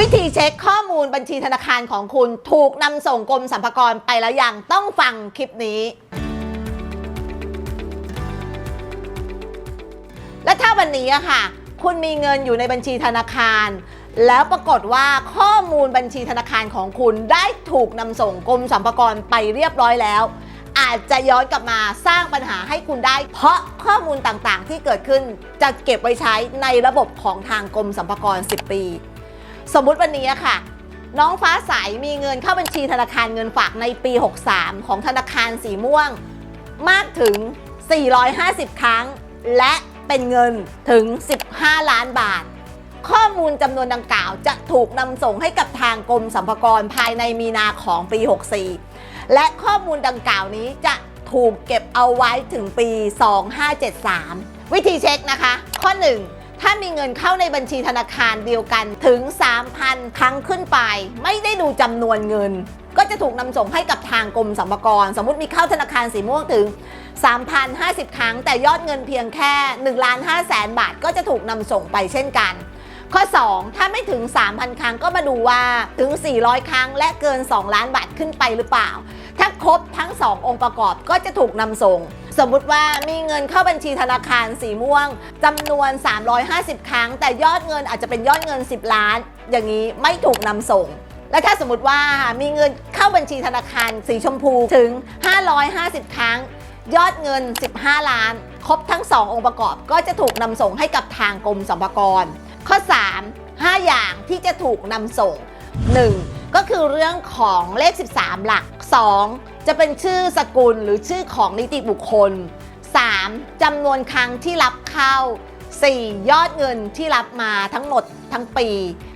วิธีเช็คข้อมูลบัญชีธนาคารของคุณถูกนำส่งกรมสรรพากรไปแล้วยังต้องฟังคลิปนี้ และถ้าวันนี้อะค่ะ คุณมีเงินอยู่ในบัญชีธนาคาร แล้วปรากฏว่าข้อมูลบัญชีธนาคารของคุณได้ถูกนำส่งกรมสรรพากรไปเรียบร้อยแล้ว อาจจะย้อนกลับมาสร้างปัญหาให้คุณได้ เพราะข้อมูลต่างๆ ที่เกิดขึ้นจะเก็บไว้ใช้ในระบบของทางกรมสรรพากร 10 ปี สมมุติวันนี้อะค่ะ น้องฟ้าใสมีเงินเข้าบัญชีธนาคารเงินฝากในปี 63 ของธนาคารสีม่วง มากถึง 450 ครั้ง และเป็นเงินถึง 15 ล้านบาท ข้อมูลจำนวนดังกล่าวจะถูกนำส่งให้กับทางกรมสรรพากรภายในมีนาของปี 64 และข้อมูลดังกล่าวนี้จะถูกเก็บเอาไว้ถึงปี 2573 วิธีเช็คนะคะ ข้อ 1 ถ้ามีเงินเข้าในบัญชีธนาคารเดียวกันถึง 3,000 ครั้งขึ้นไป ไม่ได้ดูจำนวนเงิน ก็จะถูกนำส่งให้กับทางกรมสรรพากร สมมติมีเข้าธนาคารสีม่วงถึง 3,050 ครั้ง แต่ยอดเงินเพียงแค่1ล้าน5แสนบาท ก็จะถูกนำส่งไปเช่นกันข้อ 2 ถ้าไม่ถึง 3,000 ครั้งก็มาดูว่าถึง 400 ครั้ง และเกิน 2 ล้านบาทขึ้นไปหรือเปล่า ถ้าครบทั้ง 2 องค์ประกอบก็จะถูกนำส่ง สมมุติว่ามีเงินเข้าบัญชีธนาคารสีม่วงจำนวน 350 ครั้ง แต่ยอดเงินอาจจะเป็นยอดเงิน 10 ล้าน อย่างนี้ไม่ถูกนำส่ง และถ้าสมมติว่ามีเงินเข้าบัญชีธนาคารสีชมพูถึง 550 ครั้ง ยอดเงิน 15 ล้าน ครบทั้ง 2 องค์ประกอบก็จะถูกนำส่งให้กับทางกรมสรรพากร ข้อ 3 5 อย่างที่จะถูกนำส่ง 1. ก็คือเรื่องของเลข 13 หลัก 2. จะเป็นชื่อสกุลหรือชื่อของนิติบุคคล 3. จำนวนครั้งที่รับเข้า 4. ยอดเงินที่รับมาทั้งหมดทั้งปี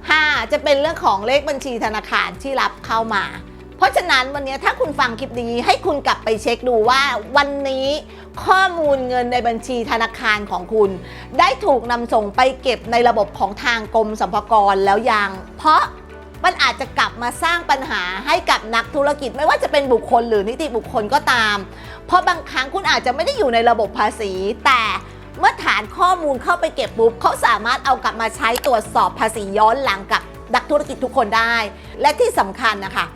5. จะเป็นเรื่องของเลขบัญชีธนาคารที่รับเข้ามา เพราะฉะนั้นวันนี้ถ้าคุณฟังคลิปนี้ให้คุณกลับไปเช็คดูว่าวันนี้ข้อมูลเงินในบัญชีธนาคารของคุณ ได้ถูกนำส่งไปเก็บในระบบของทางกรมสรรพากรแล้วยัง เพราะ มันอาจจะกลับมาสร้างปัญหาให้กับนักธุรกิจไม่ว่าจะเป็นบุคคลหรือนิติบุคคลก็ตาม เพราะบางครั้งคุณอาจจะไม่ได้อยู่ในระบบภาษี แต่เมื่อฐานข้อมูลเข้าไปเก็บปุ๊บเขาสามารถเอากลับมาใช้ตรวจสอบภาษีย้อนหลังกับนักธุรกิจทุกคนได้ และที่สำคัญนะคะ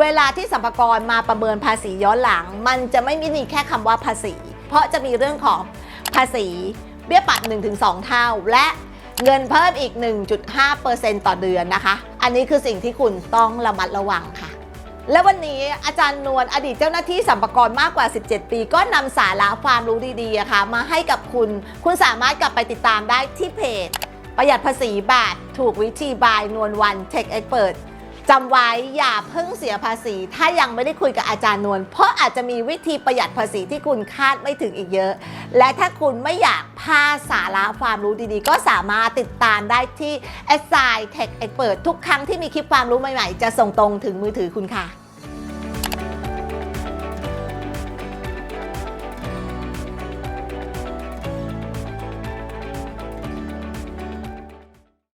เวลาที่สัมภากรมาประเมินภาษีย้อนหลัง มันจะไม่มีแค่คำว่าภาษี เพราะจะมีเรื่องของภาษีเบี้ยปรับ1-2 เท่า และ เงินเพิ่มอีก 1.5%ต่อเดือนนะคะ อันนี้คือสิ่งที่คุณต้องระมัดระวังค่ะ และวันนี้อาจารย์นวลอดีตเจ้าหน้าที่สัมภากรมากกว่า 17 ปี ก็นำสาระความรู้ดีๆอะค่ะมาให้กับคุณ คุณสามารถกลับไปติดตามได้ที่เพจ ประหยัดภาษีบาท ถูกวิธีบายนวลวันเทคเอ็กเปิดจำไว้อย่าเพิ่งเสียภาษี ถ้ายังไม่ได้คุยกับอาจารย์นวลเพราะอาจจะมีวิธีประหยัดภาษีที่คุณคาดไม่ถึงอีกเยอะ และถ้าคุณไม่อยาก พาสาระความรู้ดีๆ ก็สามารถติดตามได้ที่ s อ i Tech Expert ทุกครั้งที่มีคลิปความรู้ใหม่ๆ จะส่งตรงถึงมือถือคุณค่ะ